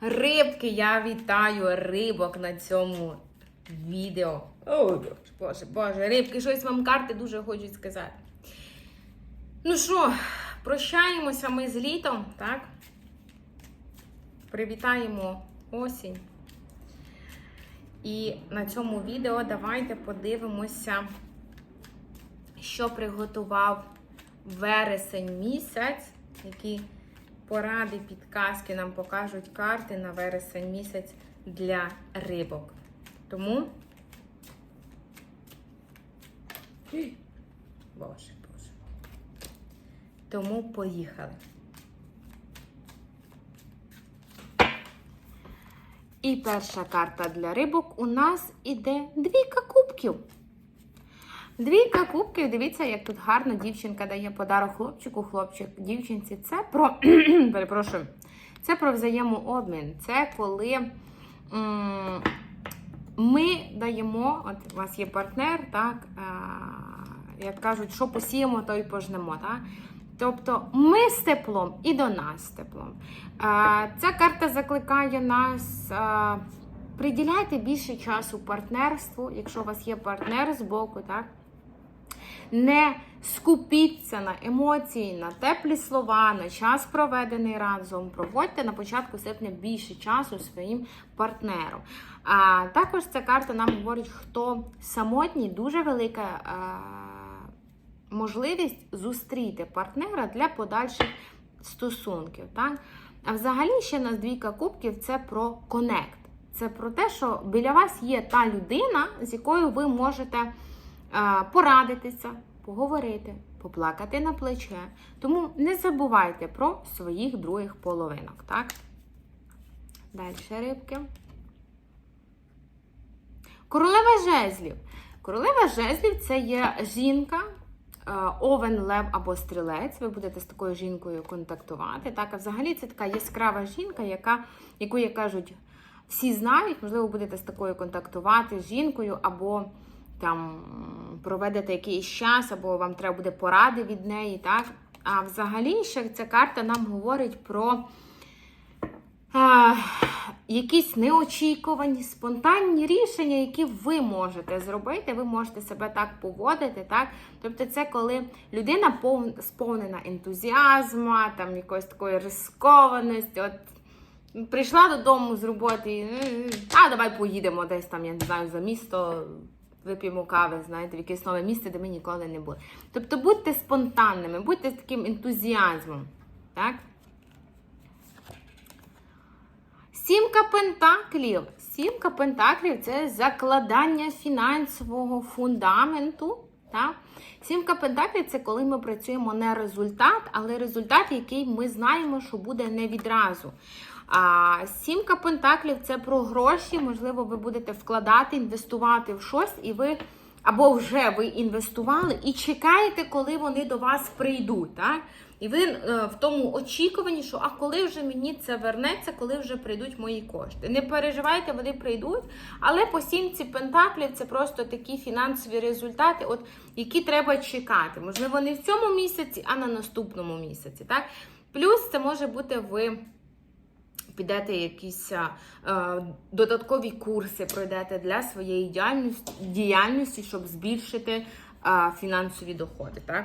Рибки, я вітаю рибок на цьому відео. Ой, боже, боже, рибки, щось вам карти дуже хочуть сказати. Ну що, прощаємося ми з літом, так? Привітаємо осінь. І на цьому відео давайте подивимося, що приготував вересень місяць, які поради, підказки нам покажуть карти на вересень місяць для рибок. Тому. Боже, Боже. Тому поїхали. І перша карта для рибок у нас іде двійка кубків. Двійка кубків, дивіться, як тут гарно дівчинка дає подарок хлопчику, хлопчик дівчинці. Це про перепрошую, це про взаємообмін. Це коли ми даємо, от у вас є партнер, так, як кажуть, що посіємо, то й пожнемо. Так? Тобто ми з теплом і до нас з теплом. Ця карта закликає нас. Приділяйте більше часу партнерству, якщо у вас є партнер з боку, так? Не скупіться на емоції, на теплі слова, на час проведений разом. Проводьте на початку серпня більше часу своїм партнером. А також ця карта нам говорить, хто самотній, дуже велика а, можливість зустріти партнера для подальших стосунків. Так? А взагалі ще на двійка кубків це про конект. Це про те, що біля вас є та людина, з якою ви можете е, порадитися, поговорити, поплакати на плече. Тому не забувайте про своїх других половинок. Так? Далі рибки. Королева жезлів. Королева жезлів це є жінка, е, овен, лев або стрілець. Ви будете з такою жінкою контактувати. Так, а взагалі це така яскрава жінка, яка, яку, як кажуть, всі знають, можливо, будете з такою контактувати з жінкою, або там проведете якийсь час, або вам треба буде поради від неї. так? А взагалі ще ця карта нам говорить про а, якісь неочікувані, спонтанні рішення, які ви можете зробити, ви можете себе так поводити. так? Тобто, це коли людина пов... сповнена ентузіазму, там якоїсь такої рискованості. От Прийшла додому з роботи, а давай поїдемо десь там, я не знаю, за місто, вип'ємо кави, знаєте, в якесь нове місце, де ми ніколи не були. Тобто будьте спонтанними, будьте з таким ентузіазмом. Так? Сімка пентаклів. Сімка пентаклів це закладання фінансового фундаменту. Так? Сімка пентаклів це коли ми працюємо не результат, але результат, який ми знаємо, що буде не відразу. А сімка пентаклів це про гроші. Можливо, ви будете вкладати, інвестувати в щось, і ви або вже ви інвестували і чекаєте, коли вони до вас прийдуть. Так? І ви е, в тому очікуванні, що а коли вже мені це вернеться, коли вже прийдуть мої кошти. Не переживайте, вони прийдуть. Але по сімці пентаклів це просто такі фінансові результати, от які треба чекати. Можливо, не в цьому місяці, а на наступному місяці. Так? Плюс це може бути ви. Підете якісь е, додаткові курси, пройдете для своєї діяльності, діяльності щоб збільшити е, фінансові доходи. Так?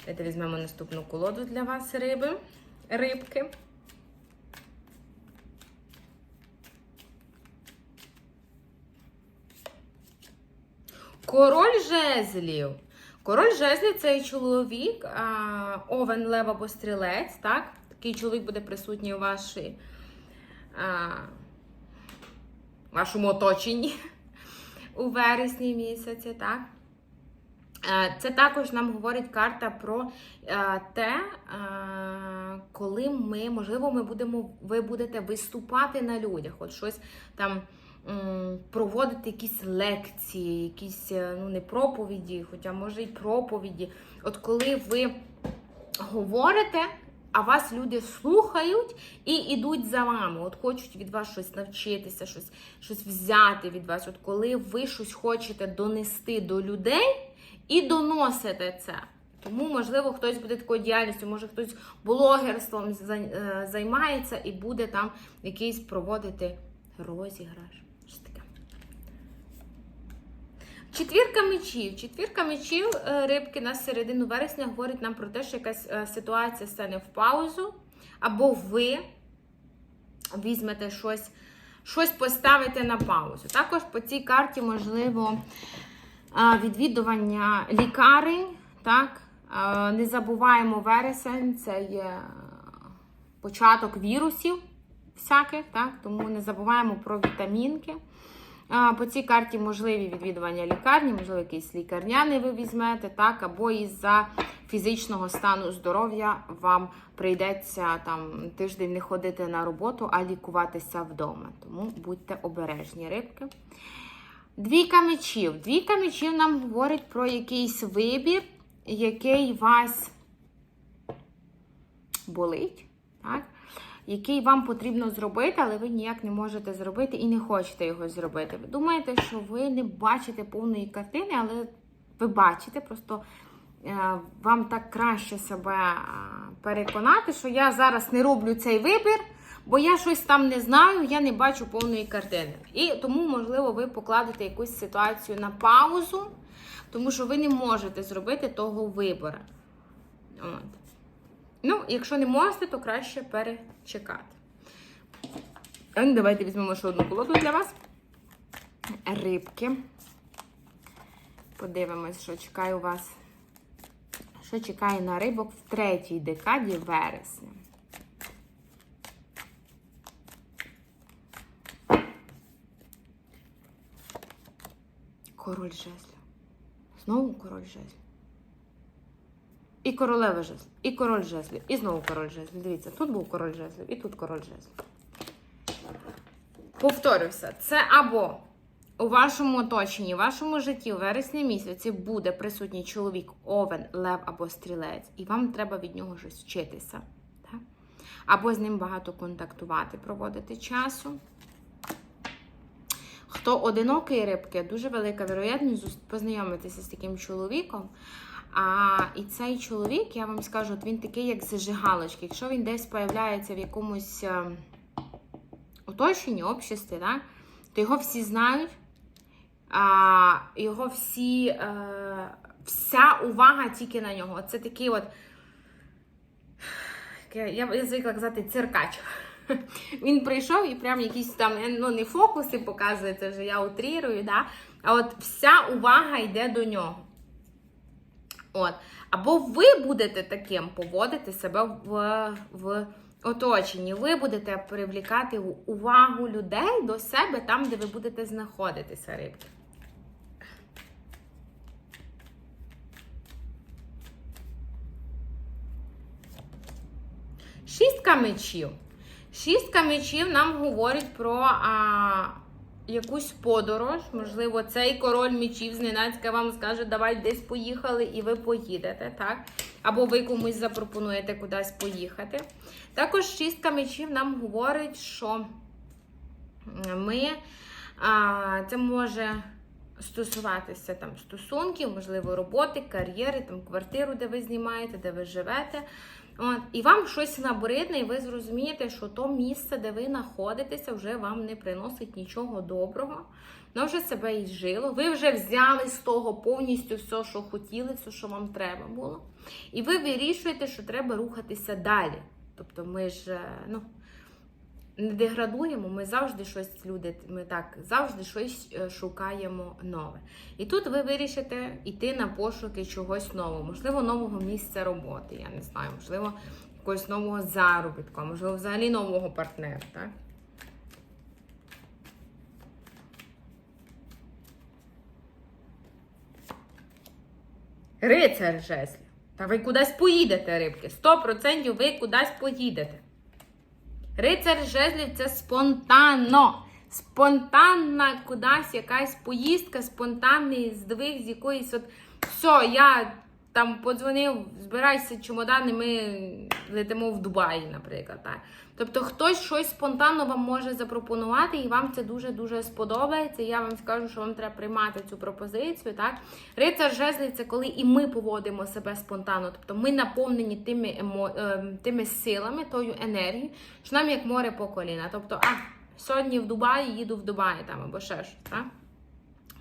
Давайте візьмемо наступну колоду для вас, риби, рибки. Король жезлів. Король жезлів це чоловік, а, овен, лев або стрілець. так? Такий чоловік буде присутній у вашій, а, вашому оточенні у вересні місяці, так? Це також нам говорить карта про те, коли ми, можливо, ми будемо, ви будете виступати на людях, от щось там проводити якісь лекції, якісь е, ну, не проповіді, хоча може і проповіді. От коли ви говорите, а вас люди слухають і йдуть за вами. От хочуть від вас щось навчитися, щось, щось взяти від вас. От коли ви щось хочете донести до людей і доносите це. Тому, можливо, хтось буде такою діяльністю, може хтось блогерством е, займається і буде там якийсь проводити розіграш. Що таке? Четвірка мечів. Четвірка мечів е, рибки на середину вересня говорить нам про те, що якась е, ситуація стане в паузу, або ви візьмете щось, щось поставите на паузу. Також по цій карті можливо відвідування лікарень. Так? Не забуваємо вересень, це є початок вірусів всяких, так? тому не забуваємо про вітамінки. По цій карті можливі відвідування лікарні, можливо, якийсь лікарняний ви візьмете, так, або із-за фізичного стану здоров'я вам прийдеться там тиждень не ходити на роботу, а лікуватися вдома. Тому будьте обережні, рибки. Двійка мечів. Двійка мечів нам говорить про якийсь вибір, який вас болить, так? Який вам потрібно зробити, але ви ніяк не можете зробити і не хочете його зробити. Ви думаєте, що ви не бачите повної картини, але ви бачите, просто е, вам так краще себе е, переконати, що я зараз не роблю цей вибір, бо я щось там не знаю, я не бачу повної картини. І тому, можливо, ви покладете якусь ситуацію на паузу, тому що ви не можете зробити того вибору. От. Ну, якщо не можете, то краще перечекати. Ну, Давайте візьмемо ще одну колоду для вас. Рибки. Подивимось, що чекає у вас. Що чекає на рибок в третій декаді вересня. Король жезлів. Знову король жезлів. І королева жезлів, і король жезлів, і знову король жезлів. Дивіться, тут був король жезлів, і тут король жезлів. Повторюся, це або у вашому оточенні, в вашому житті у вересні місяці буде присутній чоловік, овен, лев або стрілець, і вам треба від нього щось вчитися. Так? Або з ним багато контактувати, проводити часу. Хто одинокий рибки, дуже велика вероятність познайомитися з таким чоловіком. А і цей чоловік, я вам скажу, от він такий, як зажигалочки. Якщо він десь появляється в якомусь е, оточенні, обществі, да, то його всі знають, а, його всі, е, вся увага тільки на нього. Це такий от, я, я звикла казати, циркач. Він прийшов і прям якісь там ну, не фокуси показує, це вже я утрірую, да? а от вся увага йде до нього. От. Або ви будете таким поводити себе в, в оточенні. Ви будете привлікати увагу людей до себе там, де ви будете знаходитися, рибки. Шістка мечів. Шістка мечів нам говорить про а, якусь подорож. Можливо, цей король мечів зненацька вам скаже, давай десь поїхали, і ви поїдете, так? Або ви комусь запропонуєте кудись поїхати. Також шістка мечів нам говорить, що ми а, це може стосуватися там стосунків, можливо, роботи, кар'єри, там квартиру, де ви знімаєте, де ви живете. От, і вам щось набридне, і ви зрозумієте, що то місце, де ви знаходитеся, вже вам не приносить нічого доброго. Воно вже себе і жило. Ви вже взяли з того повністю все, що хотіли, все, що вам треба було. І ви вирішуєте, що треба рухатися далі. Тобто ми ж, е, ну, не деградуємо, ми завжди щось, люди, ми так завжди щось е, шукаємо нове. І тут ви вирішите йти на пошуки чогось нового, можливо, нового місця роботи, я не знаю, можливо, якогось нового заробітку, можливо, взагалі нового партнера. Так? Рицар жезлів. Та ви кудись поїдете, рибки. 100% ви кудись поїдете. Рицар жезлів це спонтанно. Спонтанна кудись якась поїздка, спонтанний здвиг з якоїсь от. Все, я там подзвонив, збирайся чемодани, ми летимо в Дубаї, наприклад. Так. Тобто хтось щось спонтанно вам може запропонувати, і вам це дуже-дуже сподобається. Я вам скажу, що вам треба приймати цю пропозицію. Так? Рицар жезлів це коли і ми поводимо себе спонтанно. Тобто ми наповнені тими, емо... е, тими силами, тою енергією, що нам як море по коліна. Тобто, а, сьогодні в Дубаї їду в Дубаї там або ще щось. Так?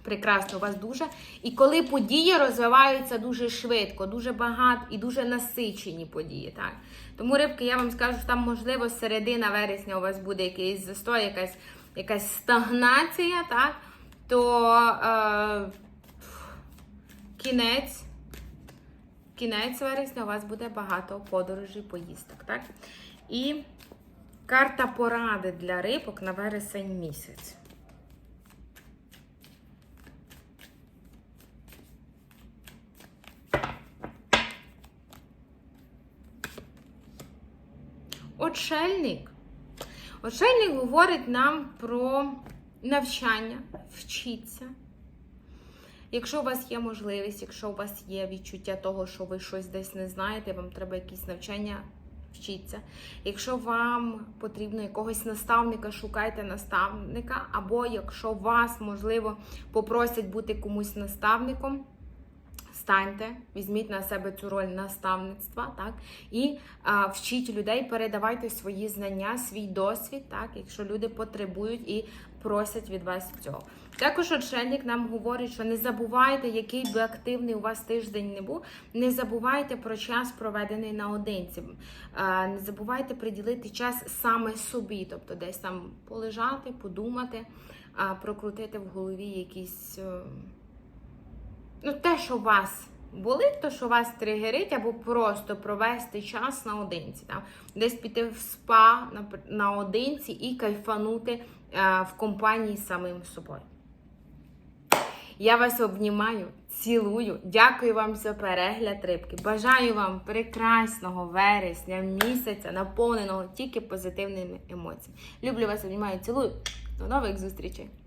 Прекрасно, у вас дуже. І коли події розвиваються дуже швидко, дуже багато і дуже насичені події. Так? Тому, рибки, я вам скажу, що там, можливо, середина вересня у вас буде якийсь застой, якась, якась стагнація, так? то е, кінець, кінець вересня у вас буде багато подорожей, поїздок. Так? І карта поради для рибок на вересень місяць. Отшельник. Отшельник говорить нам про навчання, вчіться. Якщо у вас є можливість, якщо у вас є відчуття того, що ви щось десь не знаєте, вам треба якісь навчання, вчіться. Якщо вам потрібно якогось наставника, шукайте наставника, або якщо вас, можливо, попросять бути комусь наставником. Станьте, візьміть на себе цю роль наставництва, так і а, вчіть людей, передавайте свої знання, свій досвід, так, якщо люди потребують і просять від вас цього. Також отшельник нам говорить, що не забувайте, який би активний у вас тиждень не був, не забувайте про час, проведений наодинці. Не забувайте приділити час саме собі, тобто десь там полежати, подумати, прокрутити в голові якісь. Ну, те, що вас болить, то, що вас тригерить, або просто провести час наодинці. Там, десь піти в спа наодинці і кайфанути е, в компанії самим собою. Я вас обнімаю, цілую. Дякую вам за перегляд рибки. Бажаю вам прекрасного вересня, місяця, наповненого тільки позитивними емоціями. Люблю вас, обнімаю, цілую. До нових зустрічей!